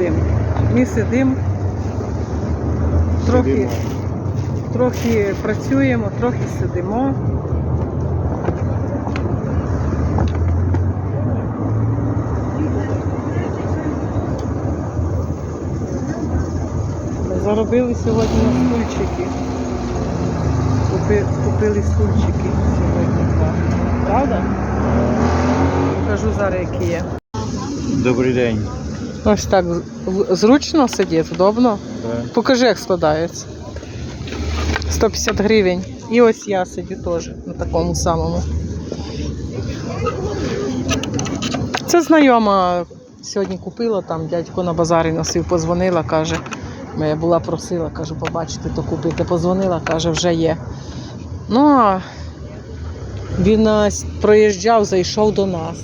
сидимо. Ми сидимо, трохи, трохи працюємо, трохи сидимо. Заробили сьогодні на стульчики. Купи, купили стульчики сьогодні. Правда? Покажу зараз, які є. Добрий день. Ось так зручно сидіти, удобно. Да. Покажи, як складається. 150 гривень. І ось я сидю теж на такому самому. Це знайома сьогодні купила, там дядько на базарі носив, позвонила, каже. Я була просила, кажу, побачити, то купити. Позвонила, каже, вже є. Ну, а він проїжджав, зайшов до нас.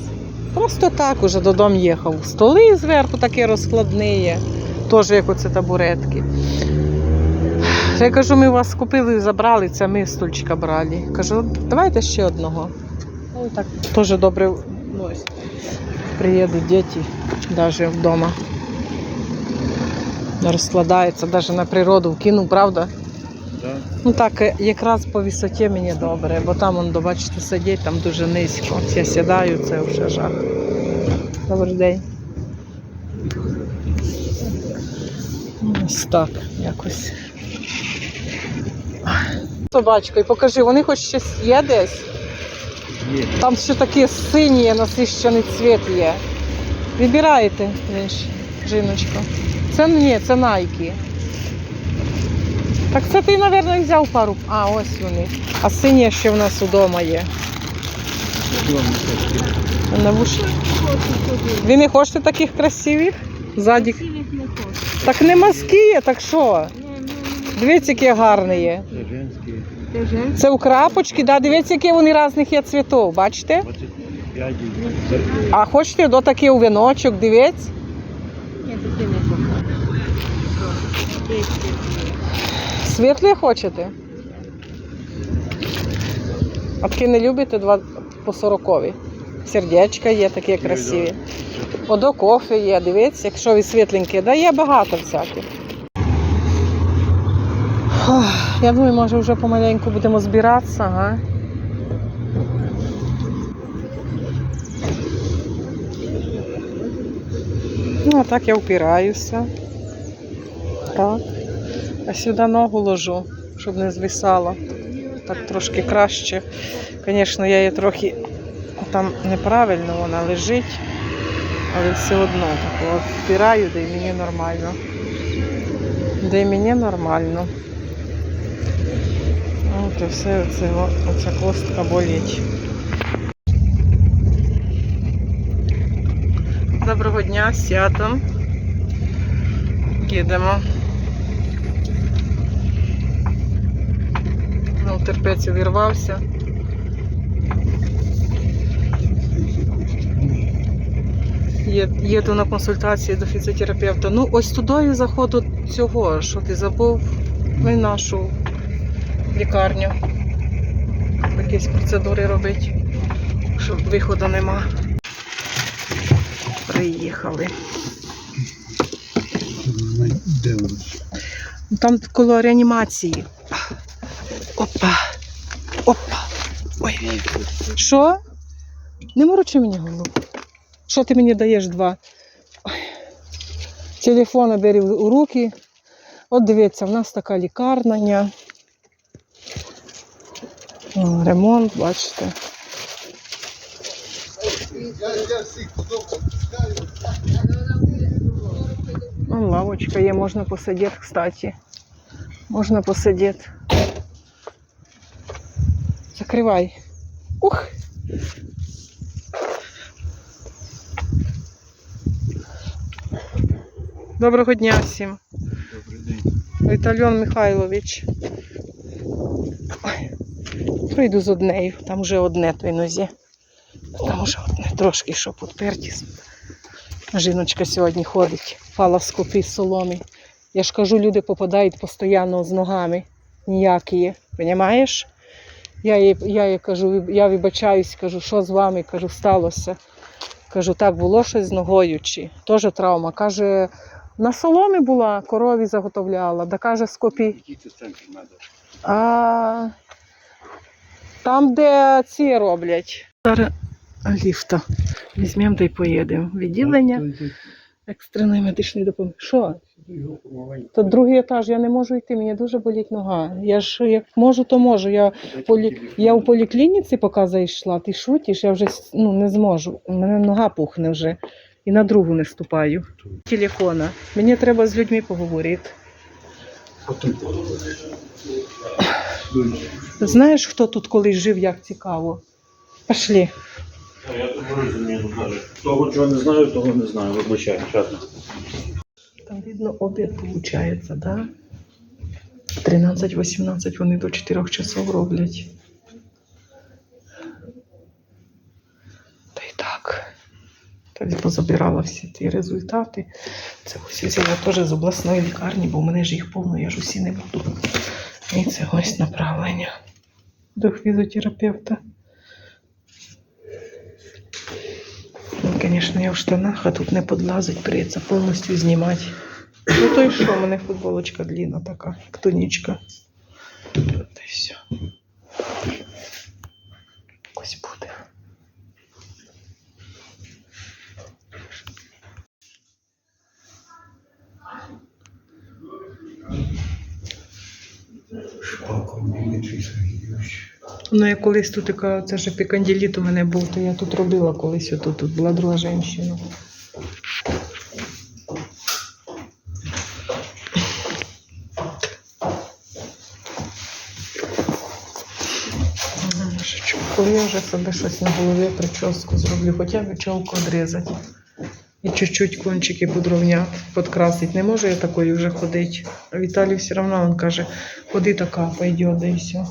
Просто так уже додому їхав. Столи зверху такі розкладні теж як оце табуретки. Я кажу, ми вас купили, забрали, це ми стульчика брали. Кажу, давайте ще одного. Ну, так теж добре ну, ось, приїдуть діти навіть вдома. Розкладається, навіть на природу вкинув, правда? Ну так, е, якраз по висоті мені добре, бо там, он, бачите, сидять, там дуже низько. Я сідаю, це вже жах. Добрий день. Ось так, якось. Собачка, і покажи, вони хоч щось є десь. Є. Там ще такі сині насищений цвіт є. Вибирайте, Вінч, жіночка. Це ні, це найки. Так це ти, мабуть, взяв пару. А, ось вони. А сині ще в нас удома є. На вуші. Ви не хочете таких красивих? Ззаді. Так не мазки є, так що? Дивіться, які гарні є. Це у крапочки, да, дивіться, які вони різних є цвітів, бачите? А хочете до такий у віночок, дивіться? Світлі хочете? А такі не любите два по сорокові. Сердечка є такі красиві. Одо кофе є, дивіться, якщо ви світленькі, да є багато всяких. Я думаю, може вже помаленьку будемо збиратися, ага. Ну, а так я впираюся. Так. А сюди ногу ложу, щоб не звисала. Так трошки краще. Звісно, я її трохи там неправильно вона лежить, але все одно так впираю, де мені нормально. Де мені нормально. От і все оце, оця костка болить. Доброго дня, святом. Їдемо. Ну, терпець увірвався. Є- Їду на консультації до фізіотерапевта. Ну, ось туди і заходу цього, що ти забув, ну і нашу лікарню. Якісь процедури робити, щоб виходу нема. Приїхали. Там коло реанімації. Опа. Опа. Ой. Що? Не морочи мені голову. Що ти мені даєш два? Телефон бери у руки. От дивіться, в нас така лікарня. Ремонт, бачите. Вон лавочка є, можна посидіти, кстати. Можна посидіти. Закривай. Ух! Доброго дня всім. Добрий день. Вітальон Михайлович. Ой, Прийду з однею. Там вже одне той нозі. Там вже одне трошки, що підперті. Жіночка сьогодні ходить, фалоскопі з соломі. Я ж кажу, люди попадають постійно з ногами. Ніякі. Понімаєш? Я їй, я їй кажу, я вибачаюсь, кажу, що з вами? Кажу, сталося. Кажу, так було щось з ногою чи теж травма. Каже, На соломі була, корові заготовляла, да каже, скопі. А там, де ці роблять. Зараз ліфта. Візьмемо та й поїдемо. Відділення екстреної медичної допомоги. Що? То другий етаж, я не можу йти, мені дуже болить нога. Я ж як можу, то можу. Я, полі... я у поліклініці поки зайшла, ти шутиш, я вже ну, не зможу. У мене нога пухне вже. І на другу не ступаю. Телефона. Мені треба з людьми поговорити. Знаєш, хто тут колись жив, як цікаво? Я не розумію, каже. Того, чого не знаю, того не знаю. Вибачаю, чесно. Видно обід виходить, да? 13-18 вони до 4 часов роблять. Та й так. Тоді позабирала всі ті результати. Це ось я теж з обласної лікарні, бо в мене ж їх повно, я ж усі не буду. І це ось направлення до фізіотерапевта. Ну, Звісно, я в штанах, а тут не подлазить, придеться повністю знімати. Ну то й що, у мене футболочка длінна така, як тонічка. Та й все. Ось буде. Ну, я колись тут така, це ж епіканділіт у мене був, то я тут робила колись отут, тут була друга жінка. Вже собі щось на голові прическу зроблю, хоча б чолку одрізати. І чуть-чуть кончики подровняти, підкрасити. Не можу я такою вже ходити. А Віталій все одно він каже, ходи така, пойде, да і все.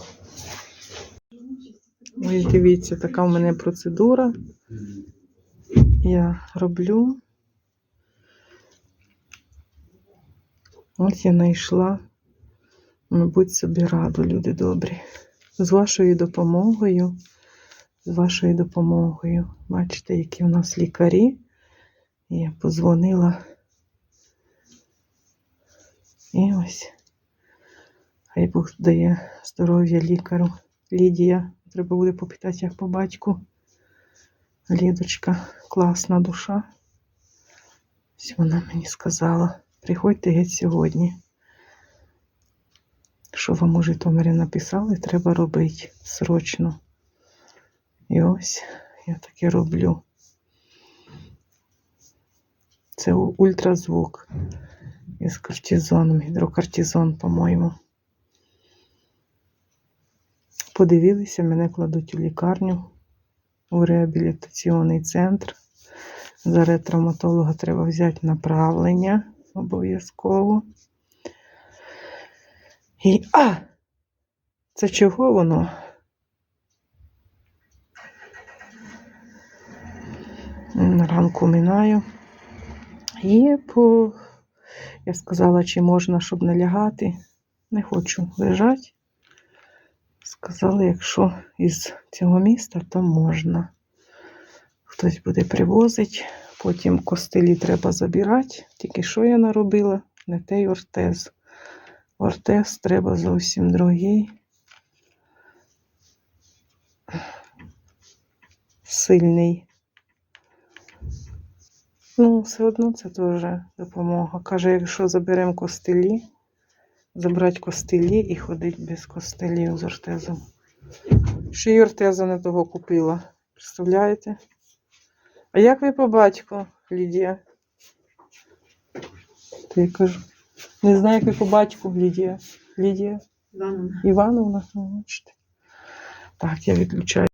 Ось дивіться, така в мене процедура. Я роблю. Ось я знайшла, мабуть, собі раду, люди добрі. З вашою допомогою, з вашою допомогою. Бачите, які у нас лікарі. Я позвонила. І ось. Хай Бог дає здоров'я лікарю. Лідія. Треба буде попитати, як по батьку. Лідочка, класна душа. Ось вона мені сказала. Приходьте геть сьогодні. Що вам у Житомирі написали, треба робити срочно. І ось я таке роблю. Це ультразвук із кортизоном, гідрокортизон, по-моєму. Подивилися, мене кладуть у лікарню, у реабілітаційний центр. Зараз травматолога треба взяти направлення обов'язково. І. А! Це чого воно? Ранку минаю. І по... я сказала, чи можна, щоб не лягати. Не хочу лежати. Сказали, якщо із цього міста, то можна. Хтось буде привозити, потім костилі треба забирати. Тільки що я наробила? Не той ортез. Ортез треба зовсім другий. Сильний. Ну, все одно це теж допомога. Каже, якщо заберемо костилі, забрати костилі і ходити без костилів з ортезом. Ще й ортеза не того купила. Представляєте? А як ви по батьку, Лідія? То я кажу. Не знаю, як ви по батьку, Лідія. Лідія Івановна. Івановна. Ну, бачите. Так, я відключаю.